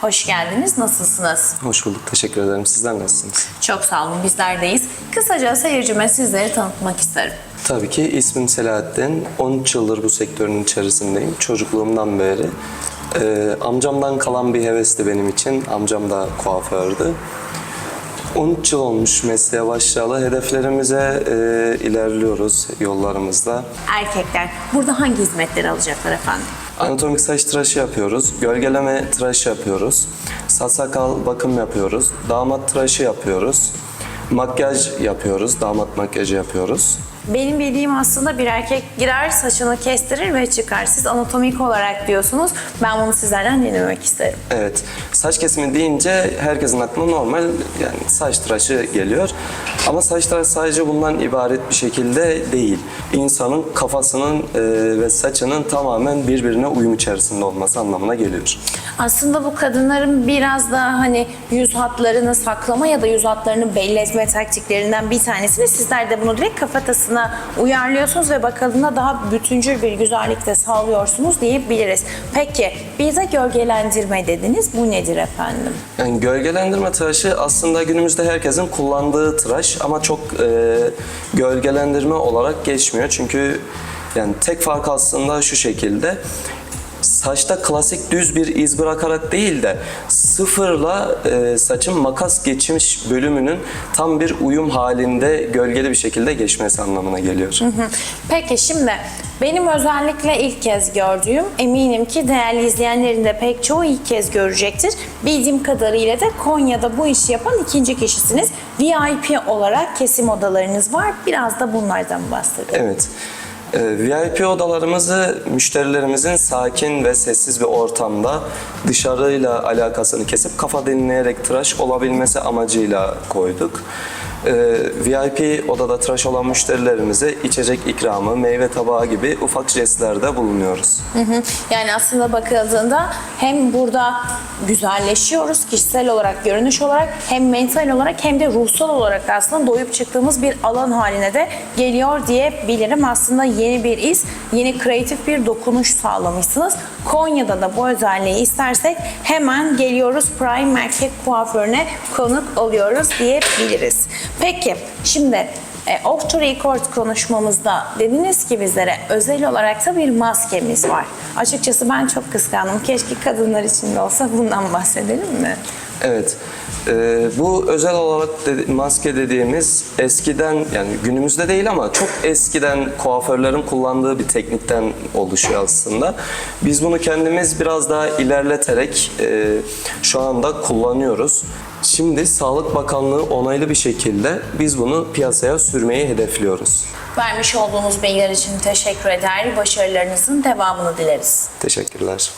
Hoş geldiniz. Nasılsınız? Hoş bulduk. Teşekkür ederim. Sizler nasılsınız? Çok sağ olun. Bizlerdeyiz. Kısaca seyircime sizleri tanıtmak isterim. Tabii ki ismim Selahattin. 13 yıldır bu sektörün içerisindeyim. Çocukluğumdan beri. Ee, amcamdan kalan bir hevesti benim için. Amcam da kuafördü. 13 yıl olmuş mesleğe başlayalı. Hedeflerimize e, ilerliyoruz yollarımızda. Erkekler burada hangi hizmetleri alacaklar efendim? Anatomik saç tıraşı yapıyoruz. Gölgeleme tıraşı yapıyoruz. Saç sakal bakım yapıyoruz. Damat tıraşı yapıyoruz. Makyaj yapıyoruz. Damat makyajı yapıyoruz. Benim bildiğim aslında bir erkek girer, saçını kestirir ve çıkar. Siz anatomik olarak diyorsunuz. Ben bunu sizlerden dinlemek isterim. Evet. Saç kesimi deyince herkesin aklına normal yani saç tıraşı geliyor. Ama saç tıraşı sadece bundan ibaret bir şekilde değil. İnsanın kafasının e, ve saçının tamamen birbirine uyum içerisinde olması anlamına geliyor. Aslında bu kadınların biraz daha hani yüz hatlarını saklama ya da yüz hatlarını belli etme taktiklerinden bir tanesini sizler de bunu direkt kafatasına uyarlıyorsunuz ve bakıldığında daha bütüncül bir güzellik de sağlıyorsunuz diyebiliriz. Peki bir de gölgelendirme dediniz. Bu nedir efendim? Yani gölgelendirme tıraşı aslında günümüzde herkesin kullandığı tıraş ama çok e, gölgelendirme olarak geçmiyor. Çünkü yani tek fark aslında şu şekilde. Saçta klasik düz bir iz bırakarak değil de sıfırla e, saçın makas geçmiş bölümünün tam bir uyum halinde gölgeli bir şekilde geçmesi anlamına geliyor. Peki şimdi benim özellikle ilk kez gördüğüm eminim ki değerli izleyenlerin de pek çoğu ilk kez görecektir. Bildiğim kadarıyla da Konya'da bu işi yapan ikinci kişisiniz. VIP olarak kesim odalarınız var. Biraz da bunlardan bahsedelim. Evet. Ee, VIP odalarımızı müşterilerimizin sakin ve sessiz bir ortamda dışarıyla alakasını kesip kafa dinleyerek tıraş olabilmesi amacıyla koyduk. Ee, VIP odada tıraş olan müşterilerimize içecek ikramı, meyve tabağı gibi ufak jestlerde bulunuyoruz. Hı hı. Yani aslında bakıldığında hem burada güzelleşiyoruz kişisel olarak, görünüş olarak hem mental olarak hem de ruhsal olarak da aslında doyup çıktığımız bir alan haline de geliyor diyebilirim. Aslında yeni bir iz, yeni kreatif bir dokunuş sağlamışsınız. Konya'da da bu özelliği istersek hemen geliyoruz Prime Erkek Kuaförü'ne konuk oluyoruz diyebiliriz. Peki şimdi e, off to record konuşmamızda dediniz ki bizlere özel olarak da bir maskemiz var. Açıkçası ben çok kıskandım. Keşke kadınlar için de olsa bundan bahsedelim mi? Evet. Ee, bu özel olarak dedi- maske dediğimiz eskiden yani günümüzde değil ama çok eskiden kuaförlerin kullandığı bir teknikten oluşuyor aslında. Biz bunu kendimiz biraz daha ilerleterek e, şu anda kullanıyoruz. Şimdi Sağlık Bakanlığı onaylı bir şekilde biz bunu piyasaya sürmeyi hedefliyoruz. Vermiş olduğunuz bilgiler için teşekkür eder. Başarılarınızın devamını dileriz. Teşekkürler.